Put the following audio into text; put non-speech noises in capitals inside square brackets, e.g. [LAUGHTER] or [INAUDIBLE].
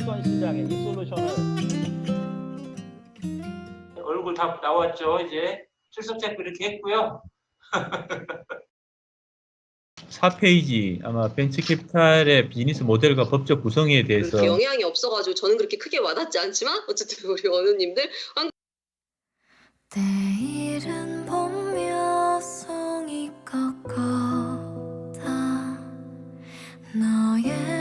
어떤 시장에 이 솔루션을. 얼굴 다 나왔죠 이제. 출석 체크 이렇게 했고요. [LAUGHS] 4페이지 아마 벤처캐피탈의 비즈니스 모델과 법적 구성에 대해서. 영향이 없어가지고 저는 그렇게 크게 와닿지 않지만 어쨌든 우리 원우님들 한... 내일은 봄여송이 꺾었다. 너의